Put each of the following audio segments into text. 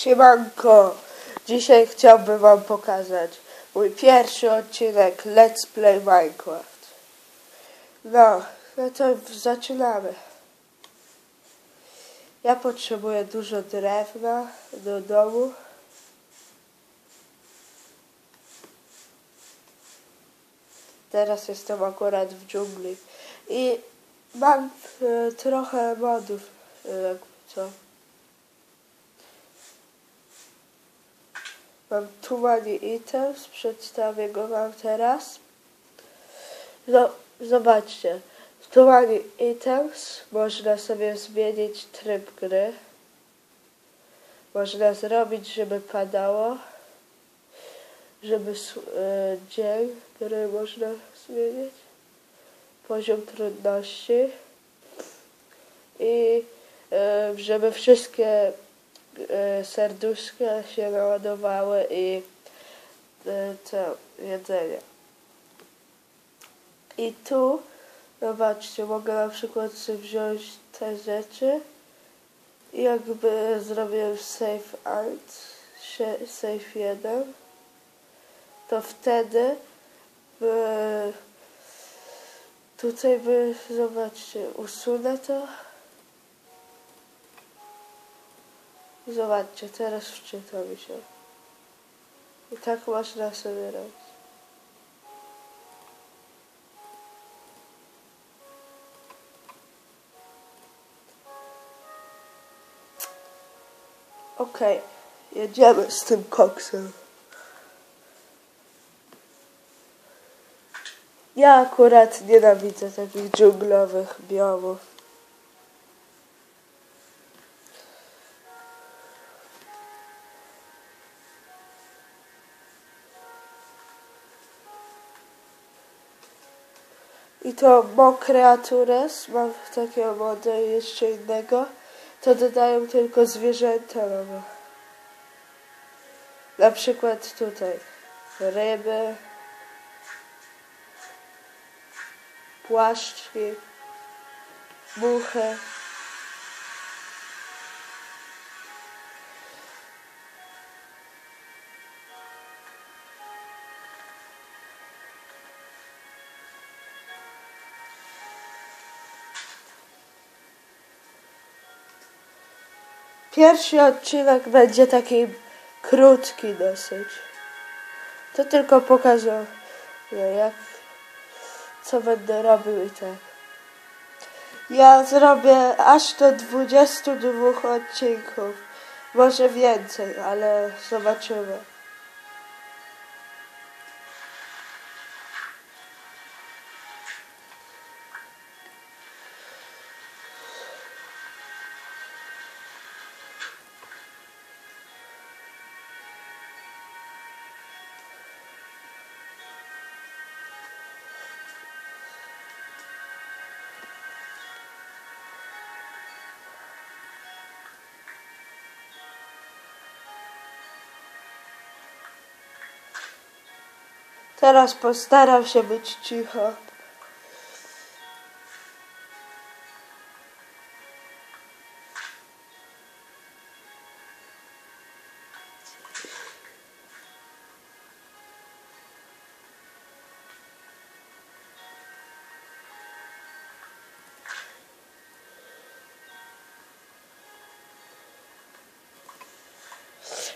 Siemanko! Dzisiaj chciałbym wam pokazać mój pierwszy odcinek Let's Play Minecraft. No, no to zaczynamy. Ja potrzebuję dużo drewna do domu. Teraz jestem akurat w dżungli. I mam e, trochę modów, jakby co. Mam tu many items, przedstawię go wam teraz. No, zobaczcie. W tu many items można sobie zmienić tryb gry. Można zrobić, żeby padało. Żeby e, dzień gry można zmienić. Poziom trudności. I e, żeby wszystkie serduszka się naładowały i e, to jedzenie. I tu, zobaczcie, mogę na przykład sobie wziąć te rzeczy jakby zrobię save alt, save 1, to wtedy by, tutaj by, zobaczcie, usunę to. Zobaczcie, teraz wczyta mi się. I tak można sobie robić. Okej, jedziemy z tym koksem. Ja akurat nienawidzę takich dżunglowych biomów. I to Mo mam takiego moda jeszcze innego, to dodają tylko zwierzęta nowe. Na przykład tutaj ryby, płaszczki, muchy. Pierwszy odcinek będzie taki krótki dosyć. To tylko pokażę, jak, co będę robił i tak. Ja zrobię aż do 22 odcinków. Może więcej, ale zobaczymy. Teraz postaram się być cicho.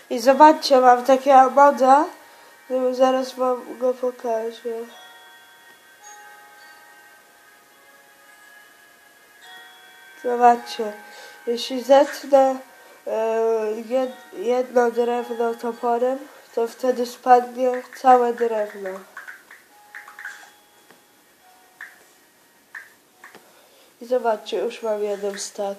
I zobaczcie, mam takiego moda, zaraz wam go pokażę. Zobaczcie, jeśli zetnę e, jed- jedno drewno toporem, to wtedy spadnie całe drewno. I zobaczcie, już mam jeden stak.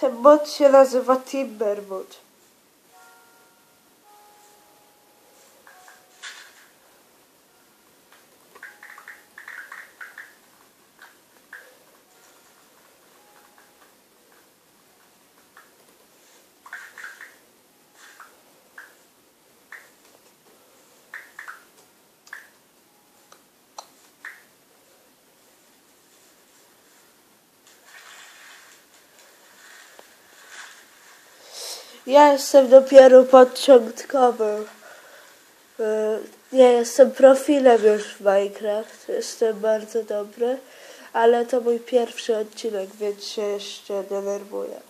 Ten mod się nazywa Timber Ja jestem dopiero początkowym. Y, Nie jestem profilem już w Minecraft. Jestem bardzo dobry, ale to mój pierwszy odcinek, więc się jeszcze denerwuję.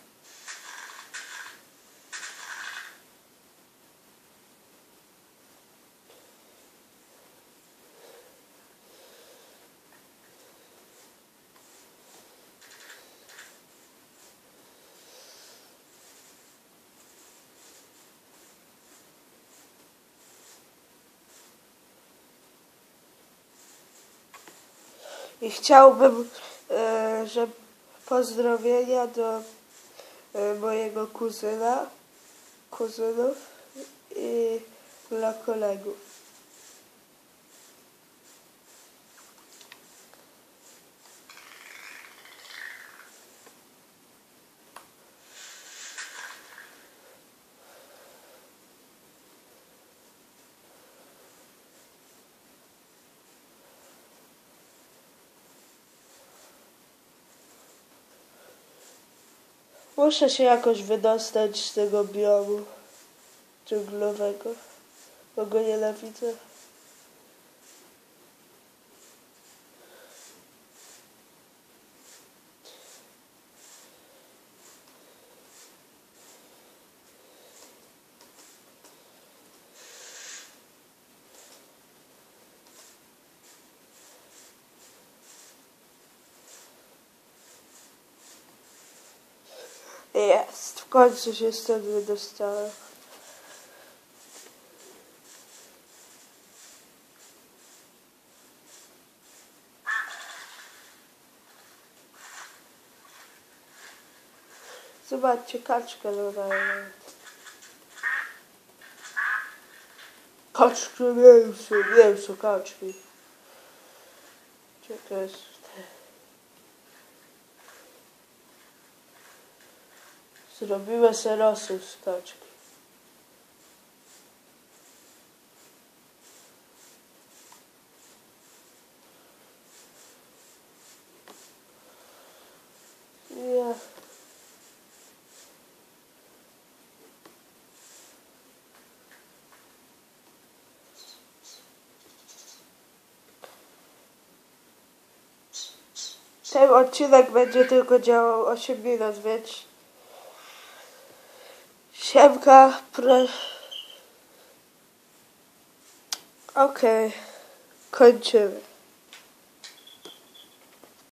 I chciałbym, e, że pozdrowienia do e, mojego kuzyna, kuzynów i dla kolegów. Muszę się jakoś wydostać z tego biomu dżunglowego, bo go nienawidzę. Jest, w końcu się stąd wydostałem. Zobaczcie, kaczkę dodaję. Kaczki mięso, mięso kaczki. Gdzie to jest? Zrobiłem se rosół z kaczki. Nie. Ten odcinek będzie tylko działał 8 minut, więc Shevka Pre... Okay, kończymy.